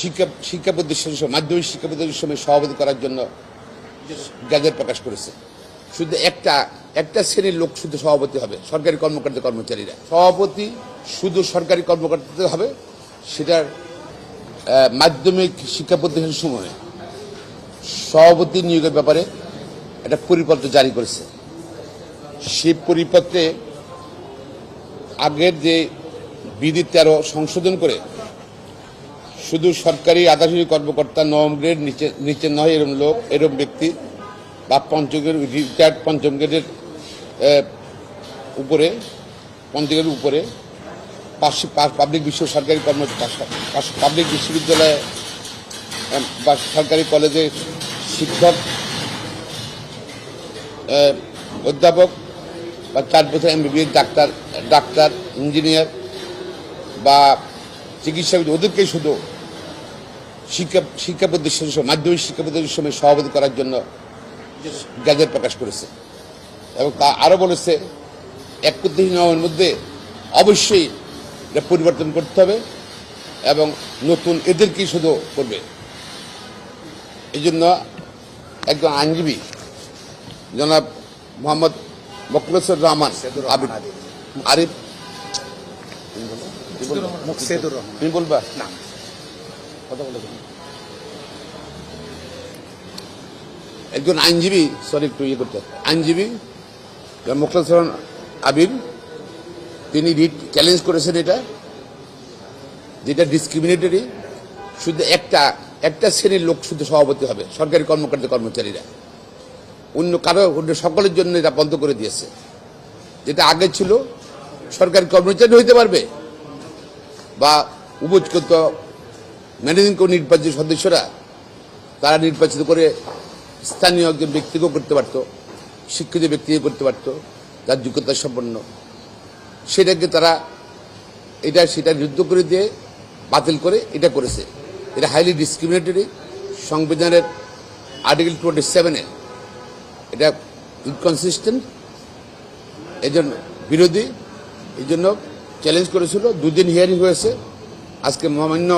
শিক্ষা শিক্ষা প্রতিষ্ঠানের সময়, মাধ্যমিক শিক্ষা প্রতিষ্ঠানের সময় সভাপতি করার জন্য গ্যাজেট প্রকাশ করেছে। শুধু একটা একটা শ্রেণির লোক শুধু সভাপতি হবে, সরকারি কর্মকর্তা কর্মচারীরা। সভাপতি শুধু সরকারি কর্মকর্তাদের হবে, সেটার মাধ্যমিক শিক্ষা প্রতিষ্ঠানের সময় সভাপতি নিয়োগের ব্যাপারে একটা পরিপত্র জারি করেছে। সেই পরিপত্রে আগের যে বিধি তেরো সংশোধন করে শুধু সরকারি আধাশিক কর্মকর্তা নবম গ্রেড, নিচে নিচে নয় এরম লোক, এরম ব্যক্তি, বা পঞ্চম গ্রেড রিটায়ার্ড পঞ্চম গ্রেডের উপরে পঞ্চম গ্রেডের উপরে পাবলিক বিশ্ব সরকারি কর্ম পাবলিক বিশ্ববিদ্যালয়ে বা সরকারি কলেজে শিক্ষক অধ্যাপক, বা চার বছর এমবিবিএস ডাক্তার ডাক্তার ইঞ্জিনিয়ার বা চিকিৎসক ওদেরকেই শুধু শিক্ষা শিক্ষা প্রতিষ্ঠানের সময় মাধ্যমিক শিক্ষা প্রতিষ্ঠানের সময় সভাপতি করার জন্য গ্যাজেট প্রকাশ করেছে। এবং তা আরও বলেছে একত্রিশ নভেম্বরের মধ্যে অবশ্যই এটা পরিবর্তন করতে হবে এবং নতুন এদেরকেই শুধু করবে। এই জন্য একজন আইনজীবী জনাব মোহাম্মদ মকলেশ্বর রহমান আবিদ। আরিফ তুমি বলবা? না। কথা বলে একজন আইনজীবী সরি একটু ইয়ে করতে। আইনজীবী মোখলেশ্বর আবির, তিনি রিট চ্যালেঞ্জ করেছেন এটা, যেটা ডিসক্রিমিনেটরি শুধু একটা একটা শ্রেণির লোক শুধু সভাপতি হবে, সরকারি কর্মকর্তা কর্মচারীরা। অন্য কারও, অন্য সকলের জন্য এটা বন্ধ করে দিয়েছে। যেটা আগে ছিল, সরকারি কর্মচারী হইতে পারবে, বা উপযুক্ত ম্যানেজিং কমিটি নির্বাচিত সদস্যরা, তারা নির্বাচিত করে স্থানীয় একজন ব্যক্তিকেও করতে পারত, শিক্ষিত ব্যক্তিকে করতে পারতো যার যোগ্যতা সম্পন্ন। সেটাকে তারা, এটা সেটা যুদ্ধ করে দিয়ে বাতিল করে এটা করেছে। এটা হাইলি ডিসক্রিমিনেটরি সংবিধানের আর্টিকেল টোয়েন্টি সেভেনে এটা ইনকনসিস্টেন্ট এই জন্য বিরোধী এই জন্য চ্যালেঞ্জ করেছিল। দুদিন হিয়ারিং হয়েছে। আজকে মহামান্য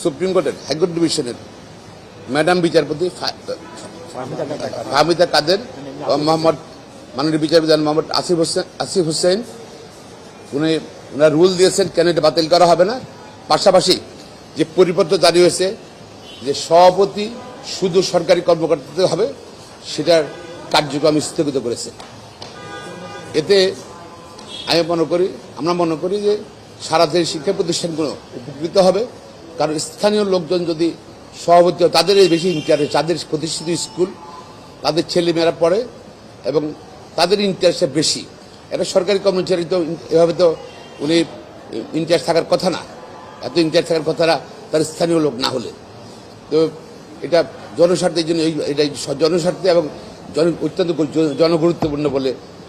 সুপ্রিম কোর্টের হাইকোর্ট ডিভিশনের ম্যাডাম বিচারপতি ফাহমিদা কাদের মোহাম্মদ মাননীয় বিচারপতি মোহাম্মদ আসিফ হোসেন আসিফ হোসেন, উনি ওনারা রুল দিয়েছেন কেন এটা বাতিল করা হবে না। পাশাপাশি যে পরিপত্র জারি হয়েছে যে সভাপতি শুধু সরকারি কর্মকর্তাতে হবে, সেটার কার্যক্রম স্থগিত করেছে। এতে আমি মনে করি, আমরা মনে করি যে সারা দেশের শিক্ষা প্রতিষ্ঠানগুলো উপকৃত হবে। কারণ স্থানীয় লোকজন যদি সভাপতি তাদের বেশি ইন্টারেস্ট তাদের প্রতিষ্ঠিত স্কুল, তাদের ছেলেমেয়েরা পড়ে এবং তাদের ইন্টারেস্টটা বেশি। এটা সরকারি কর্মচারী তো এভাবে তো উনি ইন্টারেস্ট থাকার কথা না। এত ইন্টারেস্ট থাকার কথা না, তার স্থানীয় লোক না হলে। তো এটা জনস্বার্থের জন্য এটা জনস্বার্থে এবং জন, অত্যন্ত জনগুরুত্বপূর্ণ বলে